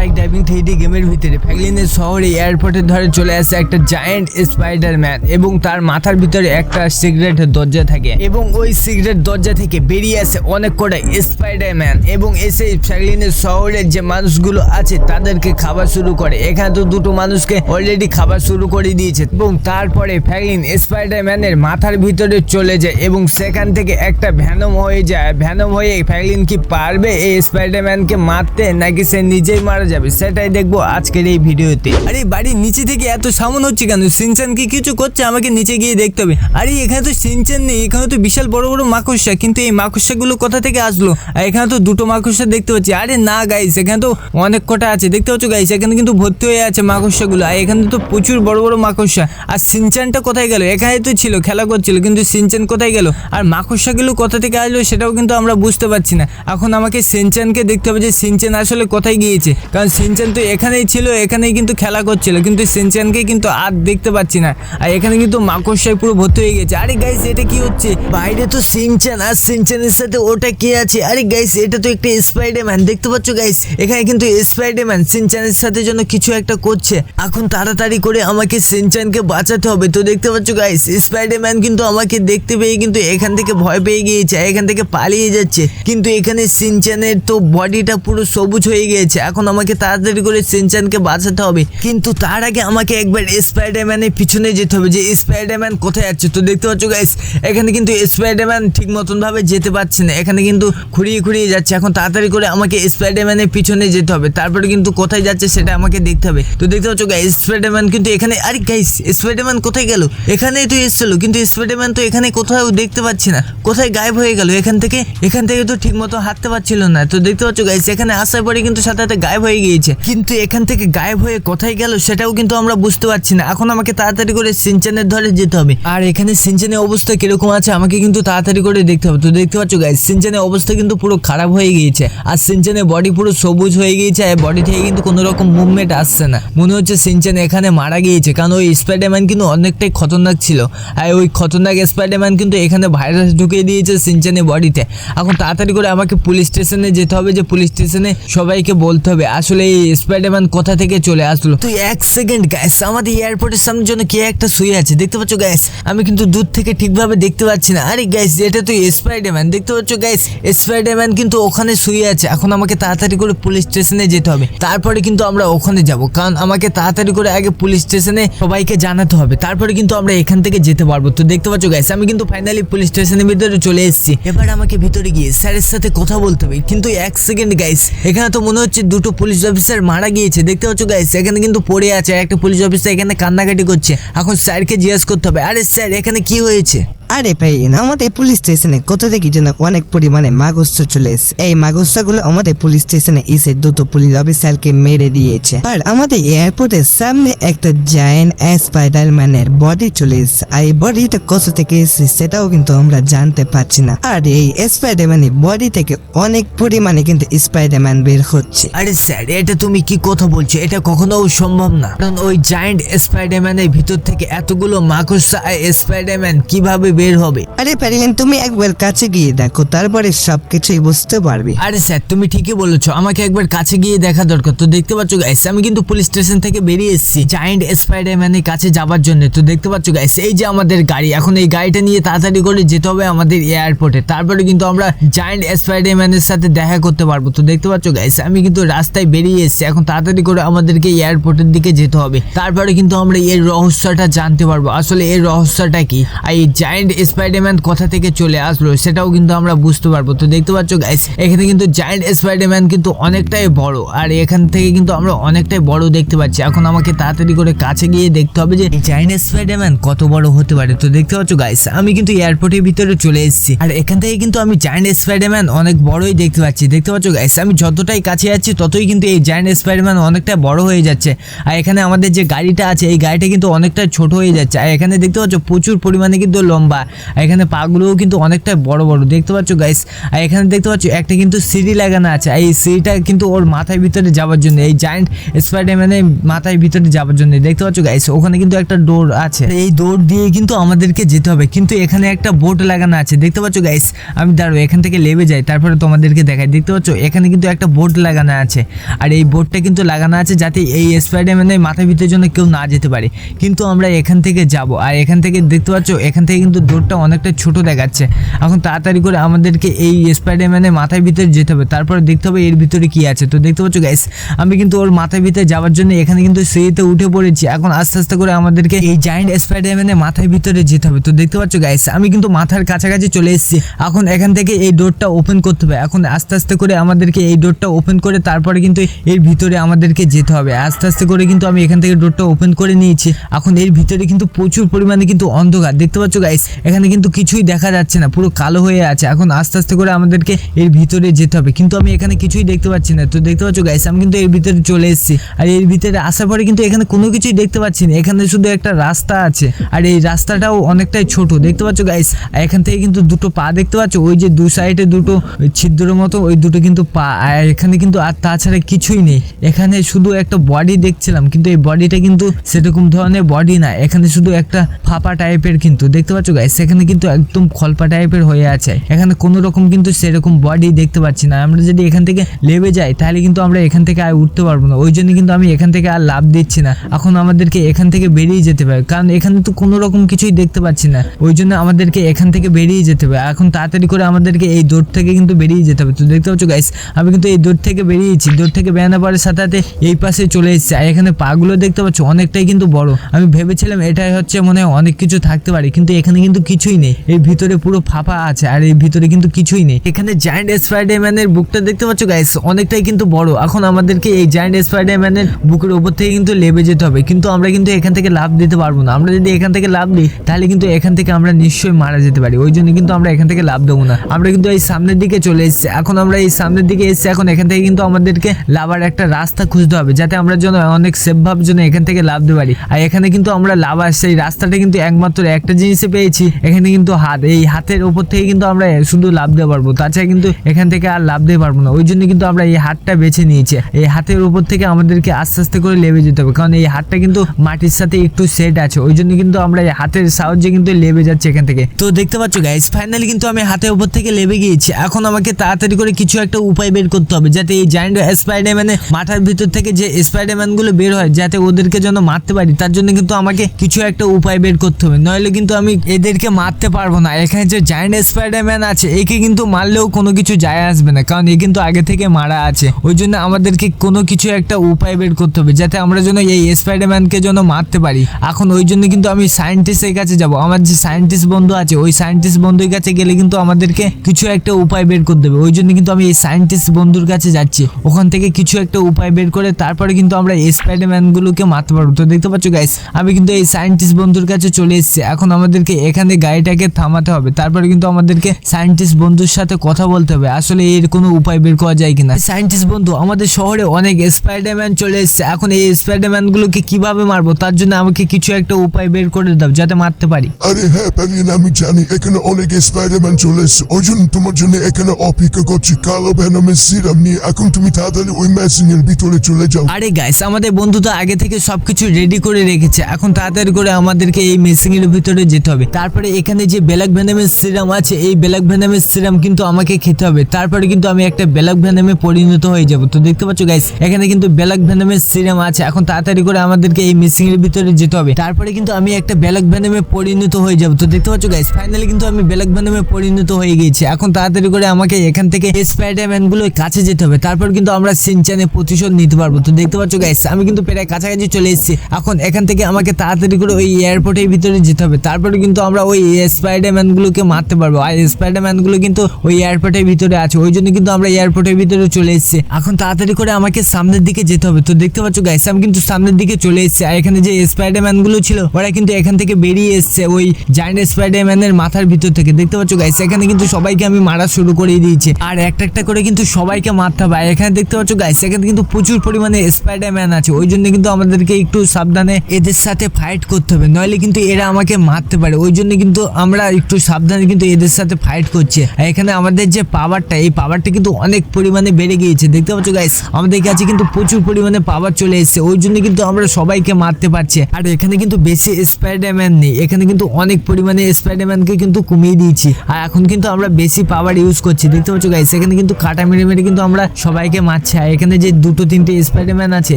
Bike driving three D গেমের ভিতরে। ফ্যাগলিনের শহরে এয়ারপোর্টের ধরে চলে আসে একটা জায়ান্ট স্পাইডার ম্যান এবং তার মাথার ভিতরে একটা সিগারেটের দরজা থাকে। এবং ওই সিগারেট দরজা থেকে বেরিয়ে আসে অনেক কটা স্পাইডার ম্যান এবং এসে ফ্যাগলিনের শহরের যে মানুষগুলো আছে, তাদেরকে খাবার শুরু করে। এখানে তো দুটো মানুষকে অলরেডি খাবার শুরু করে দিয়েছে এবং তারপরে ফ্যাগলিন স্পাইডার ম্যানের মাথার ভিতরে চলে যায় এবং সেখান থেকে একটা ভ্যানম হয়ে যায়। ভ্যানম হয়ে ফ্যাগলিন কি পারবে? এই স্পাইডারম্যানকে মারতে নাকি সে নিজেই মারা যাবে, সেটাই দেখব আজকের এই ভিডিওতে। আরে বাড়ির নিচে থেকে এত সামন হচ্ছে কেন? সিনচান কি কিছু করছে? আমাকে নিচে গিয়ে দেখতে হবে। আরে এখানে তো সিনচান নেই, এখানে তো বিশাল বড় বড় মাকড়সা, কিন্তু এই মাকড়সাগুলো কোথা থেকে আসলো? আর এখানে তো দুটো মাকড়সা দেখতে পাচ্ছি। আরে না গাইস এখানে তো অনেক কটা আছে, দেখতে পাচ্ছ গাইস এখানে কিন্তু ভর্তি হয়ে আছে মাকড়সাগুলো, আর এখানে তো প্রচুর বড় বড় মাকড়সা। আর সিনচানটা কোথায় গেল? এখানে তো ছিল, খেলা করছিল, কিন্তু সিনচান কোথায় গেল? আর মাকড়সাগুলো কোথা থেকে আসলো সেটাও কিন্তু আমরা বুঝতে পারছি না। এখন আমাকে সিনচানকে দেখতে হবে যে সিনচান আসলে কোথায় গিয়েছে। কারণ সিনচান তো এখানেই ছিল, এখানেই কিন্তু খেলা করছিল, কিন্তু সিনচানকে কিন্তু আর দেখতে পাচ্ছি না। আর এখানে কিন্তু মাকড়সায় পুরো ভর্তি হয়ে গেছে। আরে গাইস এটা কি হচ্ছে? বাইরে তো সিনচান, আর সিনচানের সাথে ওটা কে আছে? আরে গাইস এটা তো একটা স্পাইডারম্যান দেখতে পাচ্ছ গাইস এখানে কিন্তু স্পাইডারম্যান সিনচানের সাথে জন্য কিছু একটা করছে। এখন তাড়াতাড়ি করে আমাকে সিনচানকে বাঁচাতে হবে। তো দেখতে পাচ্ছ গাইস স্পাইডারম্যান কিন্তু আমাকে দেখতে পেয়ে কিন্তু এখান থেকে ভয় পেয়ে গিয়েছে এখান থেকে পালিয়ে যাচ্ছে। কিন্তু এখানে সিনচানের তো বডিটা পুরো সবুজ হয়ে গিয়েছে। এখন আমাকে তাড়াতাড়ি করে সিনচানকে বাঁচাতে হবে। কিন্তু তার আগে আমাকে একবার স্পাইডারম্যানের পিছনে যেতে হবে। যে স্পাইডারম্যান কোথায় যাচ্ছে তো দেখতে পাচ্ছ গাইস এখানে কিন্তু স্পাইডারম্যান ঠিক মতন ভাবে যেতে পারছে না। এখানে কিন্তু খুঁড়িয়ে খুঁড়িয়ে যাচ্ছে। এখন তাড়াতাড়ি করে আমাকে স্পাইডারম্যানের পিছনে যেতে হবে। তারপরে কিন্তু কোথায় যাচ্ছে সেটা আমাকে দেখতে হবে। তো দেখতে পাচ্ছ গাইস স্পাইডারম্যান কিন্তু এখানে আরে গাইস স্পাইডারম্যান কোথায় গেল? এখানেই তো এসেছিল। কিন্তু স্পাইডারম্যান তো এখানে কোথাও দেখতে পাচ্ছি না। কোথায় গায়েব হয়ে গেল? এখান থেকে এখান থেকে তো ঠিক মতো হাঁটতে পারছিল না। তো দেখতে পাচ্ছ গাইস এখানে আসার পরে কিন্তু সাথে সাথে গায়েব হয়ে গিয়েছে। কিন্তু এখান থেকে গায়েব হয়ে কোথায় গেল সেটাও কিন্তু আমরা বুঝতে পারছি না। এখন আমাকে তাড়াতাড়ি করে সিনচানের ধরে যেতে হবে। আর এখানে সিনচানের অবস্থা কীরকম আছে আমাকে কিন্তু তাড়াতাড়ি করে দেখতে হবে। তো দেখতে পাচ্ছ গাইস সিনচানের অবস্থা কিন্তু পুরো খারাপ হয়ে গিয়েছে। আর সিনচানের বডি পুরো সবুজ হয়ে গিয়েছে আর বডি থেকে কিন্তু কোনো রকম মুভমেন্ট আসছে না। মনে হচ্ছে সিনচান এখানে মারা গিয়েছে। কারণ ওই স্পাইডারম্যান কিন্তু অনেকটাই খতরনাক ছিল। আর ওই খতরনাক স্পাইডারম্যান কিন্তু এখানে ভাইরাস ঢুকিয়ে দিয়েছে সিনচানের বডিতে এখন তাড়াতাড়ি করে আমাকে পুলিশ স্টেশনে যেতে হবে যে পুলিশ স্টেশনে সবাইকে বলতে হবে। আসলে এই স্পাইডারম্যান কোথা থেকে চলে আসলো? তুই এক সেকেন্ড গ্যাস আমাদের এয়ারপোর্টের সামনে জন্য কে একটা শুয়ে আছে, দেখতে পাচ্ছ গ্যাস আমি কিন্তু দূর থেকে ঠিকভাবে দেখতে পাচ্ছি না। আরে গ্যাস এটা তুই স্পাইডারম্যান দেখতে পাচ্ছ গ্যাস স্পাইডারম্যান কিন্তু ওখানে শুয়ে আছে। এখন আমাকে তাড়াতাড়ি করে পুলিশ স্টেশনে যেতে হবে। তারপরে কিন্তু আমরা ওখানে যাব। কারণ আমাকে তাড়াতাড়ি করে আগে পুলিশ স্টেশনে সবাইকে জানাতে হবে। তারপরে কিন্তু আমরা এখান থেকে যেতে পারব। তো দেখতে পাচ্ছ গ্যাস আমি কিন্তু ফাইনালি পুলিশ স্টেশনের ভিতরে চলে এসেছি। এবার আমাকে ভিতরে গিয়ে স্যারের সাথে কথা বলতে হবে। কিন্তু এক সেকেন্ড গাইস এখানে তো মনে হচ্ছে দুটো পুলিশ অফিসার মারা গিয়েছে। দেখতে পাচ্ছ গাইস এখানে কিন্তু পড়ে আছে একটা পুলিশ অফিসার এখানে কান্নাকাটি করছে। এখন স্যারকে জিজ্ঞেস করতে হবে, আরে স্যার এখানে কি হয়েছে? আরে ভাই, আমাদের পুলিশ স্টেশনে কোথা থেকে যেন অনেক পরিমাণে মাগস্ত চলে এসে এই মাগস্তাগুলো আমাদের পুলিশ স্টেশনে এসে দুটো পুলিশ অফিসারকে মেরে দিয়েছে। আর আমাদের এয়ারপোর্টের সামনে একটা জায়েন্ট স্পাইডার ম্যানের বডি চলে এসে আর এই বডিটা কোথা থেকে এসে সেটাও কিন্তু আমরা জানতে পারছি না। আর এই স্পাইডার ম্যানের বডি থেকে অনেক পরিমাণে কিন্তু স্পাইডার ম্যান বের হচ্ছে। আরে স্যার, এটা তুমি কি কথা বলছো? এটা কখনো সম্ভব না। কারণ ওই জায়ান্ট স্পাইডারম্যানের ভিতর থেকে এতগুলো মাকড়সা আর স্পাইডারম্যান কীভাবে বের হবে। আরে প্যারিলেন তুমি একবার কাছে গিয়ে দেখো তারপরে সবকিছুই বুঝতে পারবে। আরে স্যার তুমি ঠিকই বলেছ আমাকে একবার কাছে গিয়ে দেখা দরকার। তো দেখতে পাচ্ছ গাইস আমি কিন্তু পুলিশ স্টেশন থেকে বেরিয়ে এসেছি। জায়ান্ট স্পাইডারম্যানের কাছে যাবার জন্য। তো দেখতে পাচ্ছ গাইস এই যে আমাদের গাড়ি এখন এই গাড়িটা নিয়ে তাড়াতাড়ি করে যেতে হবে আমাদের এয়ারপোর্টে তারপরে কিন্তু আমরা জায়ান্ট স্পাইডারম্যানের সাথে দেখা করতে পারব। তো দেখতে পাচ্ছ গাইস আমি কিন্তু রাস্তায় বেরিয়ে এসেছি। এখন তাড়াতাড়ি করে আমাদেরকে এয়ারপোর্টের দিকে যেতে হবে। তারপরে কিন্তু আমরা এর রহস্যটা জানতে পারব। আসলে এর রহস্যটা কি? আর এই জায়ান্ট স্পাইডারম্যান কোথা থেকে চলে আসলো সেটাও কিন্তু আমরা বুঝতে পারব। তো দেখতে পাচ্ছ গাইস এখানে কিন্তু জায়ান্ট স্পাইডারম্যান কিন্তু অনেকটাই বড়। আর এখান থেকে কিন্তু আমরা অনেকটাই বড় দেখতে পাচ্ছি। এখন আমাকে তাড়াতাড়ি করে কাছে গিয়ে দেখতে হবে যে জায়ান্ট স্পাইডারম্যান কত বড় হতে পারে। তো দেখতে পাচ্ছ গাইস আমি কিন্তু এয়ারপোর্টের ভিতরে চলে এসেছি। আর এখান থেকে কিন্তু আমি জায়ান্ট স্পাইডারম্যান অনেক বড়ই দেখতে পাচ্ছি। দেখতে পাচ্ছ গাইস আমি যতটাই কাছে যাচ্ছি ততই কিন্তু এই জায়ান্ট স্পাইডারম্যান অনেকটা বড় হয়ে যাচ্ছে। আর এখানে আমাদের যে গাড়িটা আছে, এই গাড়িটা কিন্তু অনেকটা ছোট হয়ে যাচ্ছে। আর এখানে দেখতে পাচ্ছ, প্রচুর পরিমাণে কিন্তু লম্বা। আর এখানে পাগুলোও কিন্তু অনেকটা বড় বড়। দেখতে পাচ্ছ গাইস আর এখানে দেখতে পাচ্ছ, একটা কিন্তু সিঁড়ি লাগানো আছে। এই সিঁড়িটা কিন্তু ওর মাথার ভিতরে যাওয়ার জন্য, এই জায়ান্ট স্পাইডারম্যানের মাথার ভিতরে যাওয়ার জন্য। দেখতে পাচ্ছ গাইস ওখানে কিন্তু একটা ডোর আছে। এই ডোর দিয়ে কিন্তু আমাদেরকে যেতে হবে। কিন্তু এখানে একটা বোর্ড লাগানো আছে। দেখতে পাচ্ছ গাইস আমি দাঁড়ো এখান থেকে লেবে যাই, তারপরে তোমাদেরকে দেখাই। দেখতে পাচ্ছ, এখানে কিন্তু একটা বোর্ড লাগানো আছে। আর এই বোর্ডটা কিন্তু লাগানো আছে যাতে এই স্পাইডারম্যানের মাথার ভিতরে জন্য কেউ না যেতে পারে। কিন্তু আমরা এখান থেকে যাব। আর এখান থেকে দেখতে পাচ্ছ, এখান থেকে কিন্তু ডোরটা অনেকটা ছোট দেখাচ্ছে। এখন তাড়াতাড়ি করে আমাদেরকে এই স্পাইডারম্যানের মাথার ভিতরে যেতে হবে। তারপরে দেখতে হবে এর ভিতরে কি আছে। তো দেখতে পাচ্ছ গাইস আমি কিন্তু ওর মাথার ভিতরে যাওয়ার জন্য এখানে কিন্তু সিঁড়িতে উঠে পড়েছি। এখন আস্তে আস্তে করে আমাদেরকে এই জায়েন্ট স্পাইডারম্যানের মাথার ভিতরে যেতে হবে। তো দেখতে পাচ্ছ গাইস আমি কিন্তু মাথার কাছাকাছি চলে এসেছি। এখন এখান থেকে এই ডোরটা ওপেন করতে হবে। এখন আস্তে আস্তে করে আমাদেরকে এই ডোরটা ওপেন করে তারপরে কিন্তু এর ভিতরে আমাদেরকে যেতে হবে। আস্তে আস্তে করে কিন্তু আমি এখান থেকে ডোরটা ওপেন করে নিয়েছি। এখন এর ভিতরে কিন্তু প্রচুর পরিমাণে কিন্তু অন্ধকার। দেখতে পাচ্ছ গাইস এখানে কিন্তু কিছুই দেখা যাচ্ছে না, পুরো কালো হয়ে আছে। এখন আস্তে আস্তে করে আমাদেরকে এর ভিতরে যেতে হবে। কিন্তু আমি এখানে কিছুই দেখতে পাচ্ছি না। তো দেখতে পাচ্ছ গাইস আমি কিন্তু এর ভিতরে চলে এসেছি। আর এর ভিতরে আসার পরে কিন্তু এখানে কোনো কিছুই দেখতে পাচ্ছি না। এখানে শুধু একটা রাস্তা আছে। আর এই রাস্তাটাও অনেকটাই ছোট। দেখতে পাচ্ছ গাইস এখান থেকে কিন্তু দুটো পা দেখতে পাচ্ছ। ওই যে দু সাইডে দুটো ছিদ্রের মতো, ওই দুটো কিন্তু পা। আর এখানে কিন্তু আর তাছাড়া কিছুই নেই। এখানে শুধু একটা বডি দেখছিলাম। কিন্তু এই বডিটা কিন্তু সেরকম ধরনের বডি না। এখানে শুধু একটা ফাঁপা টাইপের কিন্তু। দেখতে পাচ্ছ গাইস এখানে কিন্তু একদম খলপা টাইপের হয়ে আছে। এখানে কোনো রকম কিন্তু সেরকম বডি দেখতে পাচ্ছি না। আমরা যদি এখান থেকে লেবে যাই, তাহলে কিন্তু আমরা এখান থেকে আর উঠতে পারব না। ওই জন্য কিন্তু আমি এখান থেকে আর লাভ দিচ্ছি না। এখন আমাদেরকে এখান থেকে বেরিয়ে যেতে হবে। কারণ এখানে তো কোনো রকম কিছুই দেখতে পাচ্ছি না। ওই জন্য আমাদেরকে এখান থেকে বেরিয়ে যেতে হবে। এখন তাড়াতাড়ি করে আমাদেরকে এই দৌড় থেকে কিন্তু বেরিয়ে যেতে হবে। তো দেখতে পাচ্ছ গাইস আমি কিন্তু এই দৌড় থেকে বেরিয়েছি। দৌড় থেকে বেরানোর পরে সাথে সাথে এই পাশে চলে এসেছি। আর এখানে পাগুলো দেখতে পাচ্ছ, অনেকটাই কিন্তু বড়। আমি ভেবেছিলাম এটাই হচ্ছে মনে হয় অনেক কিছু থাকতে পারে। কিন্তু এখানে কিন্তু কিছুই নেই। এই ভিতরে পুরো ফাঁপা আছে আর এই ভিতরে কিন্তু কিছুই নেই। এখানে জায়ান্ট স্পাইডারম্যানের বুকটা দেখতে পাচ্ছ? গাইস অনেকটাই কিন্তু বড়। এখন আমাদেরকে এই জায়ান্ট স্পাইডারম্যানের বুকের উপর থেকে কিন্তু লেবে যেতে হবে। কিন্তু আমরা কিন্তু এখান থেকে লাভ দিতে পারব না। আমরা যদি এখান থেকে লাভ দিই, তাহলে কিন্তু এখান থেকে আমরা নিশ্চয়ই মারা যেতে পারি। ওই জন্য কিন্তু আমরা এখান থেকে লাভ দেবো না। আমরা কিন্তু এই সামনের দিকে চলে এসেছি। এখন আমরা এই সামনের দিকে এসেছি। এখন এখান থেকে কিন্তু আমাদেরকে লাভার একটা রাস্তা খুঁজতে হবে, যাতে আমরা যেন অনেক সেফ ভাবে যেন এখান থেকে লাভ দিতে পারি। আর এখানে কিন্তু আমরা লাভার সেই রাস্তাটা কিন্তু একমাত্র একটা জিনিসে পেয়েছি। এখানে কিন্তু হাত, এই হাতের উপর থেকে কিন্তু আমরা শুধু লাভ দিতে পারব। তাছাড়া কিন্তু এখান থেকে আর লাভ দিতে পারব না। ওই জন্য কিন্তু আমরা এই হাতটা বেছে নিয়েছি। এই হাতের উপর থেকে আমাদেরকে আস্তে আস্তে করে লেবে যেতে হবে। কারণ এই হাতটা কিন্তু মাটির সাথে একটু সেট আছে। ওই জন্য কিন্তু আমরা এই হাতের সাহায্যে কিন্তু লেবে যাচ্ছি এখান থেকে। তো দেখতে পাচ্ছ গাইস ফাইনালি কিন্তু আমি হাতের উপর থেকে লেবে গিয়েছি। এখন আমাকে তাড়াতাড়ি করে কিছু একটা উপায় বের করতে হবে, যাতে এই জায়ান্ট স্পাইডারম্যানের মাথার ভিতর থেকে যে স্পাইডারম্যানগুলো বের হয়, যাতে ওদেরকে যেন মারতে পারি, তার জন্য কিন্তু আমাকে কিছু একটা উপায় বের করতে হবে। নইলে কিন্তু আমি এদেরকে মারতে পারব না। এখানে যে জায়ান্ট স্পাইডারম্যান আছে, একে কিন্তু মারলেও কোনো কিছু যায় আসবে না, কারণ এ কিন্তু আগে থেকে মারা আছে। ওই জন্য আমাদেরকে কোনো কিছু একটা উপায় বের করতে হবে, যাতে আমরা যেন এই স্পাইডারম্যানকে যেন মারতে পারি। এখন ওই জন্য কিন্তু আমি সায়েন্টিস্টের কাছে যাব। আমার যে সায়েন্টিস্ট বন্ধু আছে, ওই সায়েন্টিস্ট বন্ধুর কাছে গেলে কিন্তু আমাদেরকে কিছু একটা উপায় বের করতে হবে। ওই জন্য কিন্তু আমি এই সায়েন্টিস্ট বন্ধুর কাছে যাচ্ছি। ওখান থেকে কিছু একটা উপায় বের করে তারপরে কিন্তু আমরা এই স্পাইডারম্যান গুলোকে মারতে পারব। তো দেখতে পাচ্ছ গাইস আমি কিন্তু এই সায়েন্টিস্ট বন্ধুর কাছে চলে এসেছি। এখন আমাদেরকে এখানে গাড়িটাকে থামাতে হবে। তারপরে কিন্তু আমাদেরকে সায়েন্টিস্ট বন্ধুর সাথে কথা বলতে হবে। আসলে এর কোনো উপায় বের করা যায় কিনা? সায়েন্টিস্ট বন্ধু আমাদের শহরে অনেক স্পাইডারম্যান চলে এসেছে। এখন এই স্পাইডারম্যান গুলোকে কীভাবে মারবো? তার জন্য আমাকে কিছু একটা উপায় বের করে দাও যাতে মারতে পারি। আরে হ্যাঁ আমি জানি। এখানে অনেক স্পাইডারম্যান চলে এসছে। ওই জন্য তোমার জন্য এখানে অপেক্ষা করছি। কালো ভ্যানামের সিরাম নিয়ে। এখন তুমি তাড়াতাড়ি ওই মেশিন এর ভিতরে চলে যাও। আরে গাইস আমাদের বন্ধু তো আগে থেকে সবকিছু রেডি করে রেখেছে। এখন তাড়াতাড়ি করে আমাদেরকে এই মেশিং এর ভিতরে যেতে হবে। তারপরে এখানে যে ব্ল্যাক ভ্যানামের সিরাম আছে, এই ব্ল্যাক ভ্যানামের সিরাম কিন্তু আমাকে খেতে হবে। তারপরে কিন্তু আমি একটা ব্ল্যাক ভ্যানামে পরিণত হয়ে যাব। তো দেখতে পাচ্ছ গাইস এখানে কিন্তু ব্ল্যাক ভ্যানামের সিরাম আছে। এখন তাড়াতাড়ি করে আমাদেরকে এই মেশিং এর ভিতরে যেতে হবে। তারপরে কিন্তু আমি একটা ব্ল্যাক ভ্যানামে পরিণত হয়ে যাব। তো দেখতে পাচ্ছ গাইস ফাইনালি কিন্তু আমি ব্ল্যাক ভ্যানামে পরিণত হয়ে গিয়েছি। এখন তাড়াতাড়ি করে আমাকে এখান থেকে স্পাইডারম্যানগুলো কাছে যেতে হবে। তারপর কিন্তু আমরা সিনচানে প্রতিশোধ নিতে পারব। তো দেখতে পাচ্ছ গাইস আমি কিন্তু প্রায় কাছাকাছি চলে এসেছি। এখন এখান থেকে আমাকে তাড়াতাড়ি করে ওই এয়ারপোর্টের ভিতরে যেতে হবে। তারপরে কিন্তু আমরা ওই স্পাইডারম্যান গুলোকে মারতে পারব। আর স্পাইডারম্যানগুলো কিন্তু ওই এয়ারপোর্টের ভিতরে আছে। ওই জন্য কিন্তু আমরা এয়ারপোর্টের ভিতরে চলে এসেছি। এখন তাড়াতাড়ি করে আমাকে সামনের দিকে যেতে হবে। তো দেখতে পাচ্ছ গাইস আমি কিন্তু সামনের দিকে চলে এসেছি। আর এখানে যে স্পাইডারম্যানগুলো ছিল, ওরা কিন্তু এখান থেকে বেরিয়ে এসেছে ওই জায়ান্ট স্পাইডারম্যানের মাথার ভিতর থেকে। দেখতে পাচ্ছ গাইস এখানে কিন্তু সবাইকে আমি মারা শুরু করে দিয়েছি। আর একটা একটা করে কিন্তু সবাইকে মারতে হবে। আর এখানে দেখতে পাচ্ছ গাইস এখানে কিন্তু প্রচুর পরিমাণে স্পাইডারম্যান আছে। ওই জন্য কিন্তু আমাদেরকে একটু সাবধানে এদের সাথে ফাইট করতে হবে। নইলে কিন্তু এরা আমাকে মারতে পারে। ওই জন্য কিন্তু আমরা একটু সাবধানে কিন্তু এদের সাথে ফাইট করছি। আর এখানে আমাদের যে পাওয়ারটা এই পাওয়ারটা কিন্তু অনেক পরিমাণে বেড়ে গিয়েছে। দেখতে পাচ্ছ গাইস আমাদের কাছে কিন্তু প্রচুর পরিমাণে পাওয়ার চলে এসেছে। ওই জন্য কিন্তু আমরা সবাইকে মারতে পারছি। আর এখানে কিন্তু বেশি স্পাইডারম্যান নেই। এখানে কিন্তু অনেক পরিমাণে স্পাইডারম্যানকে কিন্তু কমিয়ে দিয়েছি। আর এখন কিন্তু আমরা বেশি পাওয়ার ইউজ করছি। দেখতে পাচ্ছ গাইস এখানে কিন্তু কাটা মেরে মেরে কিন্তু আমরা সবাইকে মারছি। আর এখানে যে দুটো, তিনটে স্পাইডারম্যান আছে,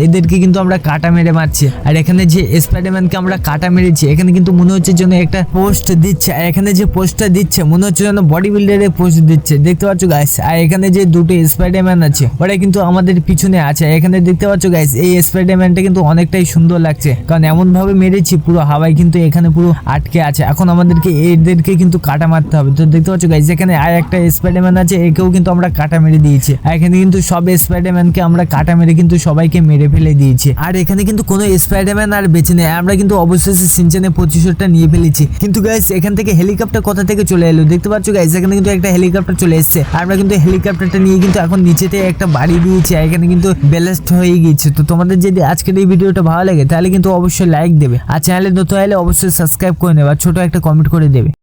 এদেরকে কিন্তু আমরা কাটা মেরে মারছি। আর এখানে যে স্পাইডারম্যানকে আমরা কাটা মেরেছি, এখানে কিন্তু মনে হচ্ছে যেন একটা পোস্ট দিচ্ছে, আর এখানে যে পোস্টটা দিচ্ছে, মনে হচ্ছে যেন বডি বিল্ডারের পোস্ট দিচ্ছে। দেখতে পাচ্ছ গাইস আর এখানে যে দুটো স্পাইডারম্যান আছে, ওরা কিন্তু আমাদের পিছনে আছে। এখানে দেখতে পাচ্ছ গাইস এই স্পাইডারম্যানটা কিন্তু অনেকটাই সুন্দর লাগছে। কারণ এমন ভাবে মেরেছি, পুরো হাওয়ায় কিন্তু এখানে পুরো আটকে আছে। এখন আমাদেরকে, এদেরকে কিন্তু কাটা মারতে হবে। তো দেখতে পাচ্ছ গাইস এখানে আর একটা স্পাইডারম্যান আছে, একেও কিন্তু আমরা কাটা মেরে দিয়েছি। আর এখানে কিন্তু সব স্পাইডারম্যানকে আমরা কাটা মেরে কিন্তু সবাইকে মেরে ফেলে দিয়েছি। আর এখানে কিন্তু কোনো স্পাইডারম্যান আর বেঁচে নেই। আমরা কিন্তু অবশেষে সিনচানে পঁচিশটা নিয়ে ফেলেছি। কিন্তু গাইস এখান থেকে হেলিকপ্টার কোথা থেকে চলে এলো? দেখতে পাচ্ছ গাইস এখানে কিন্তু একটা হেলিকপ্টার চলে এসেছে। আমরা কিন্তু হেলিকপ্টারটা নিয়ে কিন্তু এখন নিচেতে একটা বাড়ি দিয়েছি এখানে কিন্তু ব্যালেস্ট হয়ে গিয়েছে। তো তোমাদের যদি আজকের এই ভিডিওটা ভালো লাগে, তাহলে কিন্তু অবশ্যই লাইক দেবে। আর চ্যানেলে নতুন হলে অবশ্যই সাবস্ক্রাইব করে নেবে আর ছোট একটা কমেন্ট করে দেবে।